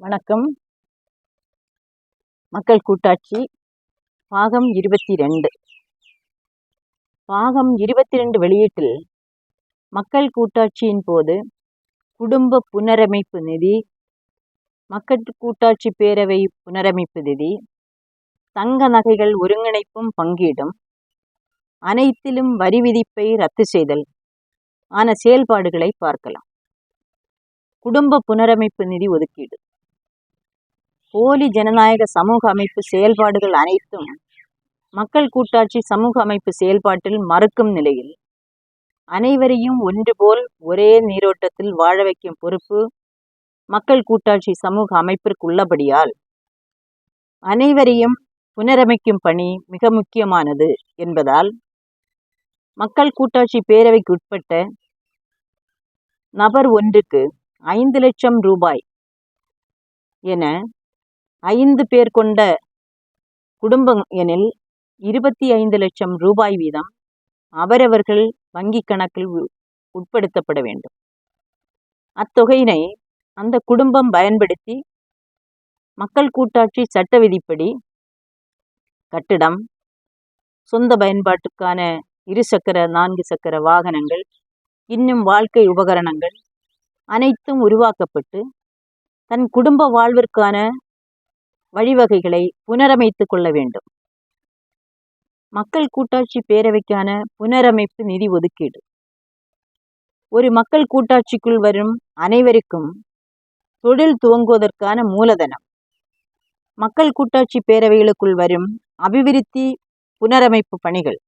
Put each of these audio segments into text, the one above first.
வணக்கம். மக்கள் கூட்டாட்சி பாகம் இருபத்தி ரெண்டு பாகம் இருபத்தி ரெண்டு வெளியீட்டில் மக்கள் கூட்டாட்சியின் போது குடும்ப புனரமைப்பு நிதி மக்கள் கூட்டாட்சி பேரவை புனரமைப்பு நிதி தங்க நகைகள் ஒருங்கிணைப்பும் பங்கீடும் அனைத்திலும் வரி விதிப்பை ரத்து செய்தல் ஆன செயல்பாடுகளை பார்க்கலாம். குடும்ப புனரமைப்பு நிதி ஒதுக்கீடு. போலி ஜனநாயக சமூக அமைப்பு செயல்பாடுகள் அனைத்தும் மக்கள் கூட்டாட்சி சமூக அமைப்பு செயல்பாட்டில் மறுக்கும் நிலையில். அனைவரையும் ஒன்றுபோல் ஒரே நீரோட்டத்தில் வாழ வைக்கும் பொறுப்பு மக்கள் கூட்டாட்சி சமூக அமைப்பிற்கு உள்ளபடியால் அனைவரையும் புனரமைக்கும் பணி மிக முக்கியமானது என்பதால் மக்கள் கூட்டாட்சி பேரவைக்கு உட்பட்ட நபர் ஒன்றுக்கு ஐந்து லட்சம் ரூபாய் என ஐந்து பேர் கொண்ட குடும்பம் எனில் இருபத்தி ஐந்து லட்சம் ரூபாய் வீதம் அவரவர்கள் வங்கி கணக்கில் உட்படுத்தப்பட வேண்டும். அத்தொகையினை அந்த குடும்பம் பயன்படுத்தி மக்கள் கூட்டாட்சி சட்ட விதிப்படி கட்டிடம் சொந்த பயன்பாட்டுக்கான இருசக்கர நான்கு சக்கர வாகனங்கள் இன்னும் வாழ்க்கை உபகரணங்கள் அனைத்தும் உருவாக்கப்பட்டு தன் குடும்ப வாழ்விற்கான வழிவகைகளை புனரமைத்து கொள்ள வேண்டும். மக்கள் கூட்டாட்சி பேரவைக்கான புனரமைப்பு நிதி ஒதுக்கீடு. ஒரு மக்கள் கூட்டாட்சிக்குள் வரும் அனைவருக்கும் தொழில் துவங்குவதற்கான மூலதனம். மக்கள் கூட்டாட்சி பேரவைகளுக்குள் வரும் அபிவிருத்தி புனரமைப்பு பணிகள்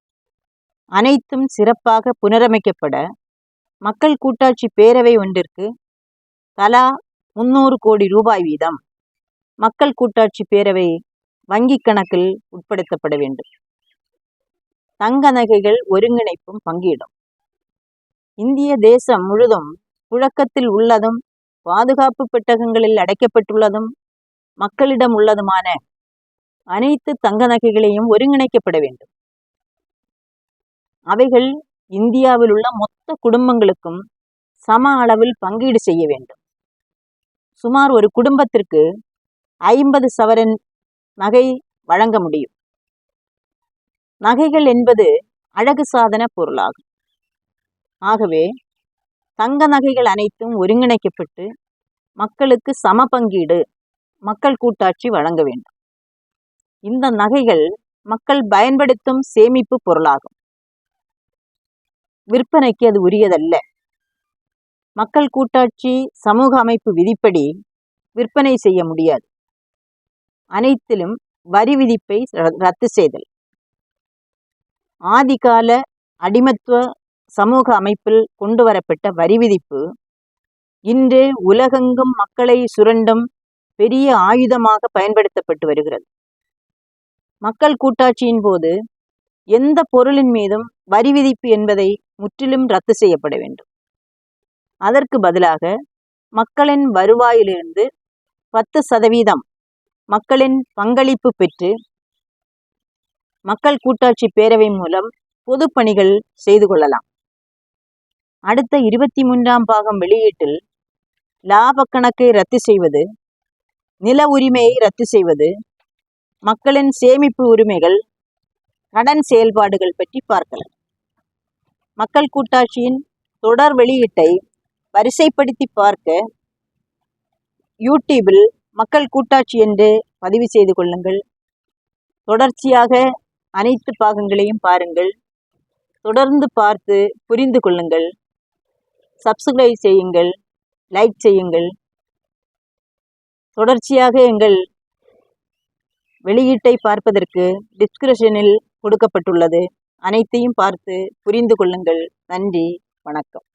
அனைத்தும் சிறப்பாக புனரமைக்கப்பட மக்கள் கூட்டாட்சி பேரவை ஒன்றிற்கு தலா முன்னூறு கோடி ரூபாய் வீதம் மக்கள் கூட்டாட்சி பேரவை வங்கிக் கணக்கில் உட்படுத்தப்பட வேண்டும். தங்க நகைகள் ஒருங்கிணைப்பும் பங்கீடும். இந்திய தேசம் முழுதும் புழக்கத்தில் உள்ளதும் பாதுகாப்பு பெட்டகங்களில் அடைக்கப்பட்டுள்ளதும் மக்களிடம் உள்ளதுமான அனைத்து தங்க நகைகளையும் ஒருங்கிணைக்கப்பட வேண்டும். அவைகள் இந்தியாவில் உள்ள மொத்த குடும்பங்களுக்கும் சம அளவில் பங்கீடு செய்ய வேண்டும். சுமார் ஒரு குடும்பத்திற்கு ஐம்பது சவரன் நகை வழங்க முடியும். நகைகள் என்பது அழகு சாதன பொருளாகும். ஆகவே தங்க நகைகள் அனைத்தும் ஒருங்கிணைக்கப்பட்டு மக்களுக்கு சம பங்கீடு மக்கள் கூட்டாட்சி வழங்க வேண்டும். இந்த நகைகள் மக்கள் பயன்படுத்தும் சேமிப்பு பொருளாகும். விற்பனைக்கு அது உரியதல்ல. மக்கள் கூட்டாட்சி சமூக அமைப்பு விதிப்படி விற்பனை செய்ய முடியாது. அனைத்திலும் வரி விதிப்பை ரத்து செய்தல். ஆதிகால அடிமத்துவ சமூக அமைப்பில் கொண்டு வரப்பட்ட வரி விதிப்பு இன்று உலகெங்கும் மக்களை சுரண்டும் பெரிய ஆயுதமாக பயன்படுத்தப்பட்டு வருகிறது. மக்கள் கூட்டாட்சியின் போது எந்த பொருளின் மீதும் வரி விதிப்பு என்பதை முற்றிலும் ரத்து செய்யப்பட வேண்டும். அதற்கு பதிலாக மக்களின் வருவாயிலிருந்து பத்து சதவீதம் மக்களின் பங்களிப்பு பெற்று மக்கள் கூட்டாட்சி பேரவை மூலம் பொதுப்பணிகள் செய்து கொள்ளலாம். அடுத்த இருபத்தி மூன்றாம் பாகம் வெளியீட்டில் லாப கணக்கை ரத்து செய்வது நில உரிமையை ரத்து செய்வது மக்களின் சேமிப்பு உரிமைகள் கடன் செயல்பாடுகள் பற்றி பார்க்கலாம். மக்கள் கூட்டாட்சியின் தொடர் வெளியீட்டை வரிசைப்படுத்தி பார்க்க யூடியூபில் மக்கள் கூட்டாட்சி என்று பதிவு செய்து கொள்ளுங்கள். தொடர்ச்சியாக அனைத்து பாகங்களையும் பாருங்கள். தொடர்ந்து பார்த்து புரிந்து கொள்ளுங்கள். சப்ஸ்கிரைப் செய்யுங்கள். லைக் செய்யுங்கள். தொடர்ச்சியாக எங்கள் வெளியீட்டை பார்ப்பதற்கு டிஸ்கிரிப்ஷனில் கொடுக்கப்பட்டுள்ளது. அனைத்தையும் பார்த்து புரிந்து கொள்ளுங்கள். நன்றி. வணக்கம்.